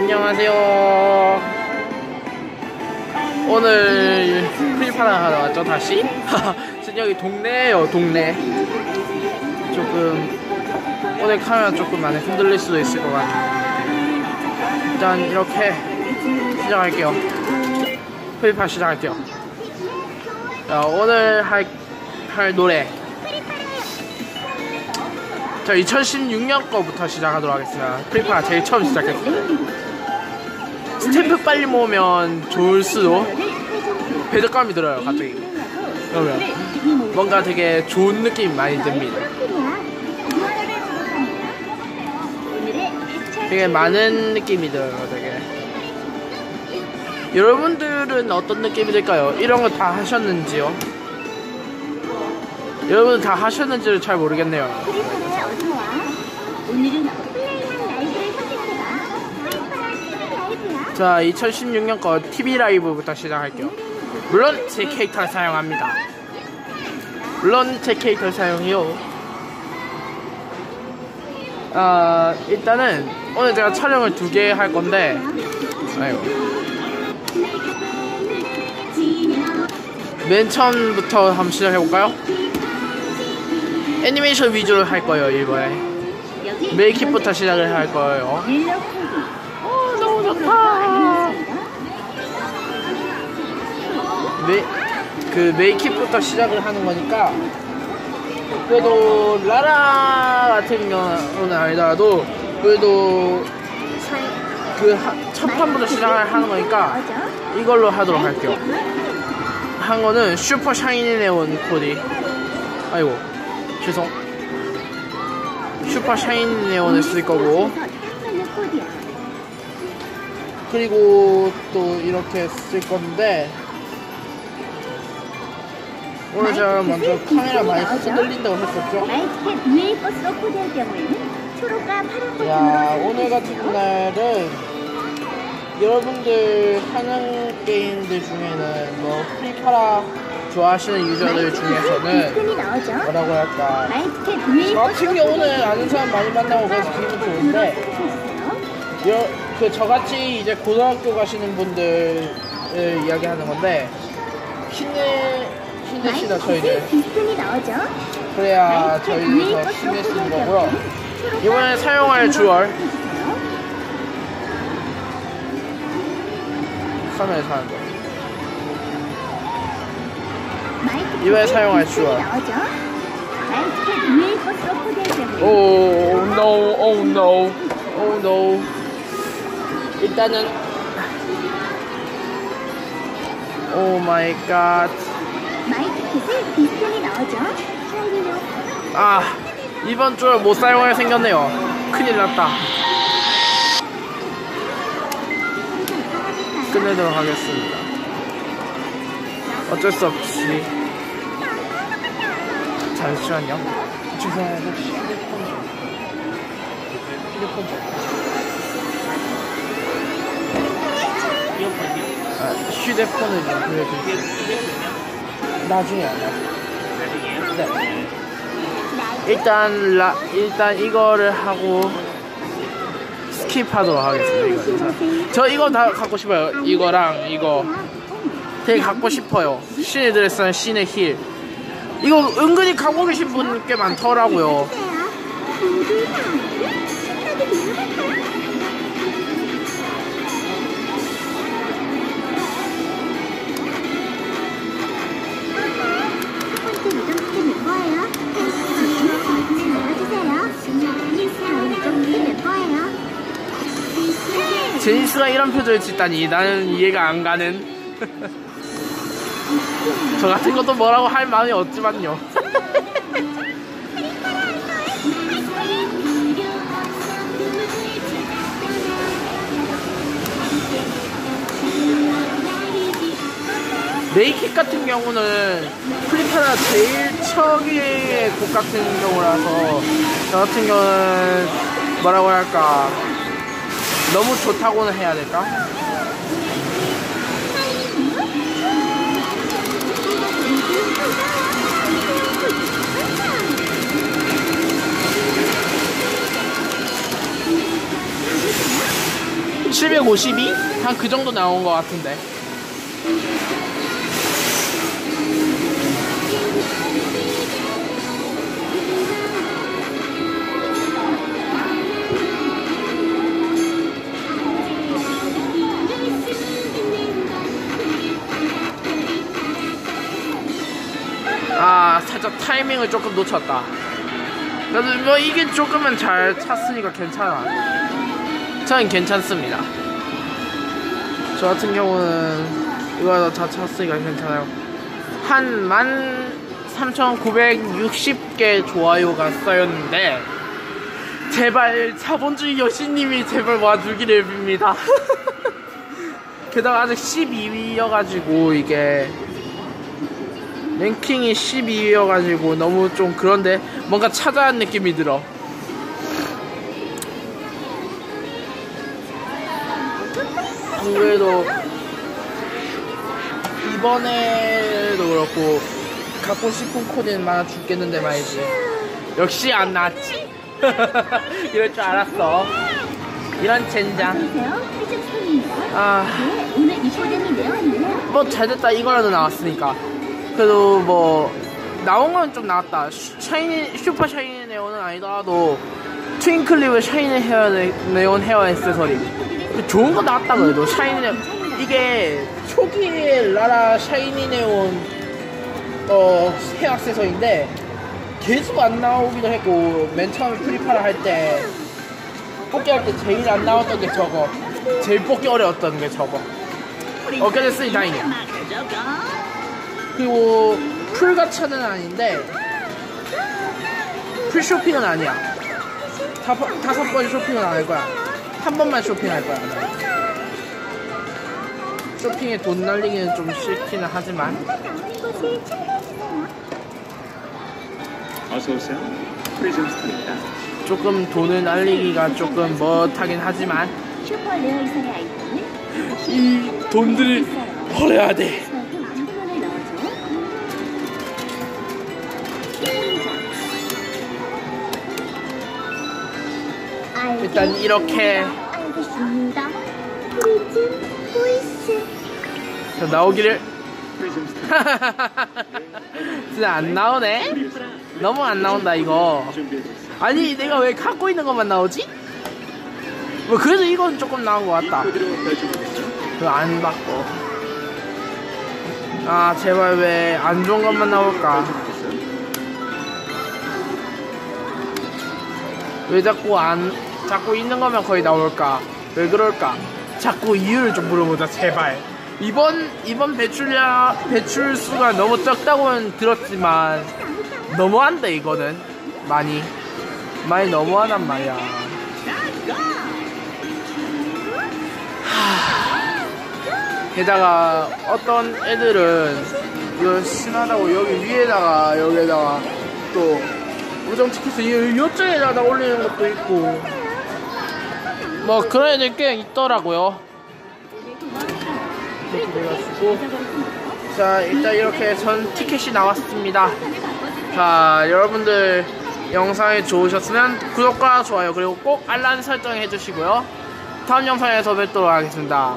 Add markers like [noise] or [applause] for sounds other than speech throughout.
안녕하세요. 오늘 프리파라 하러 왔죠, 다시? [laughs] 지금 여기 동네예요, 동네. 조금, 오늘 카메라 조금 많이 흔들릴 수도 있을 것 같아요. 일단 이렇게 시작할게요. 프리파 시작할게요. 자, 오늘 할, 할 노래. 자, 2016년 거부터 시작하도록 하겠습니다. 프리파가 제일 처음 시작했어요. 스탬프 빨리 모으면 좋을수록 배드감이 들어요, 갑자기. 그러면 뭔가 되게 좋은 느낌이 많이 듭니다. 되게 많은 느낌이 들어요, 되게. 여러분들은 어떤 느낌이 들까요? 이런 거 다 하셨는지요? 여러분 다 하셨는지를 잘 모르겠네요. 오늘은 플레이한 라이브를 선택해봐. 라이브야. 자, 2016년 거 TV 라이브부터 시작할게요. 물론 제 캐릭터를 사용합니다. 물론 제 캐릭터를 사용해요. 아, 일단은 오늘 제가 촬영을 두 개 할 건데, 아이고. 맨 처음부터 한번 시작해볼까요? 애니메이션 위주로 할 거예요, 이번에. 메이킹부터 시작을 할 거예요. 좋다. 메, 그 메이킹부터 시작을 하는 거니까 그래도 라라 같은 경우는 아니더라도 그래도 그첫 판부터 시작을 하는 거니까 이걸로 하도록 할게요. 한 거는 슈퍼 샤이니 네온 코디. 아이고 죄송. 슈퍼 샤이니 네온을 쓸 거고. 그리고 또 이렇게 쓸 건데 오늘 제가 먼저 카메라 많이 흔들린다고 했었죠? 라이트캡 위에 버스로 코디할 경우에는 초록과 파란 야 버튼으로 오늘 같은 날은 여러분들 하는 게임들 중에는 뭐 프리파라 좋아하시는 유저들 중에서는. 뭐라고 할까 저 같은 경우는 아는 사람 많이 만나고 그래서 기분 좋은데 그 저같이 이제 고등학교 가시는 분들을 이야기하는 건데 힘내 힘내시다 저희들. 그래야 저희들 더 힘내시는 거고요. 이번에 사용할 주얼. 카메라에서 하는 거. 이번에 사용할 주얼. 오 no oh no. oh no 일단은 오 마이 갓 비스끈이 나오죠. 샤이니로 아 이번 주에 못 사용할 생겼네요. 큰일 났다. 끝내도록 하겠습니다. 어쩔 수 없이 잠시만요. 죄송해요 휴대폰 좀. 휴대폰 좀 아, 휴대폰을 좀 보여주세요 나중에 네. 일단 라, 일단 이거를 하고 스킵하도록 하겠습니다. 이거. 저 이거 다 갖고 싶어요. 이거랑 이거 되게 갖고 싶어요. 신의 드레스랑 신의 힐. 이거 은근히 갖고 계신 분 꽤 많더라고요. 제니스가 이런 표정을 짓다니 나는 이해가 안 가는. [laughs] 저 같은 것도 뭐라고 할 마음이 없지만요. 네이킥 같은 경우는 플리파라 제일 처음의 곡 같은 경우라서 저 같은 경우는 뭐라고 할까 너무 좋다고는 해야 될까? 752? 한 그 정도 나온 것 같은데. 살짝 타이밍을 조금 놓쳤다. 그래도 뭐 이게 조금은 잘 찼으니까 괜찮아. 저는 괜찮습니다. 저 같은 경우는 이거 다 찼으니까 괜찮아요. 한 13,960개 좋아요가 쌓였는데 제발 자본주의 여신님이 제발 와주기를 빕니다. [laughs] 게다가 아직 12위여가지고 이게 랭킹이 12위여가지고 너무 좀 그런데 뭔가 하는 느낌이 들어. 안 그래도 이번에도 그렇고 갖고 싶은 코드는 많아 죽겠는데 말이지. 역시 안 나왔지? [laughs] 이럴 줄 알았어. 이런 젠장. 아. 네. 뭐 잘됐다 이거라도 나왔으니까 그래도 뭐 나온 건 좀 나왔다. 슈- 샤이니 슈퍼 샤이니 네온은 아니더라도 트윙클립의 샤이니 헤어 네- 네온 헤어 액세서리. 그 좋은 거 나왔다 그래도. 샤이니 네온. 이게 초기에 라라 샤이니 네온 어 헤어 액세서리인데 계속 안 나오기도 했고 맨 처음에 프리파라 할 때 뽑기 할 때 제일 안 나왔던 게 저거. 제일 뽑기 어려웠던 게 저거. 어깨됐으니 다행이야 그리고 풀가차는 아닌데 풀 쇼핑은 아니야 다, 다섯 번 쇼핑은 안 할 거야 한 번만 쇼핑할 거야 쇼핑에 돈 날리기는 좀 싫기는 하지만 나오는 곳을 참고해주세요. 어서 오세요. 프리즘스톤입니다. 조금 돈을 날리기가 조금 멋하긴 하지만 슈퍼 레어 이상의 아이템은 이 돈들을 벌어야 돼 시작. 일단 이렇게 알겠습니다. 프리즘 보이스. 자, 나오기를 [laughs] 진짜 안 나오네 너무 안 나온다 이거. 아니 내가 왜 갖고 있는 것만 나오지? 뭐 그래도 이건 조금 나온 것 같다? 그거 안 받고 아 제발 왜 안 좋은 것만 나올까? 왜 자꾸 안 자꾸 있는 거면 거의 나올까? 왜 그럴까? 자꾸 이유를 좀 물어보자 제발. 이번 이번 배출량 배출 수가 너무 적다고는 들었지만 너무한데 이거는. 많이. 많이 너무하단 말이야. 하, 게다가 어떤 애들은 이거 심하다고 여기 위에다가 여기에다가 또 우정 티켓을 이 요쪽에다가 올리는 것도 있고 뭐 그런 애들 꽤 있더라고요. 자 일단 이렇게 전 티켓이 나왔습니다. 자 여러분들 영상이 좋으셨으면 구독과 좋아요 그리고 꼭 알람 설정 해 주시고요. 다음 영상에서 뵙도록 하겠습니다.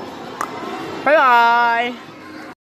바이바이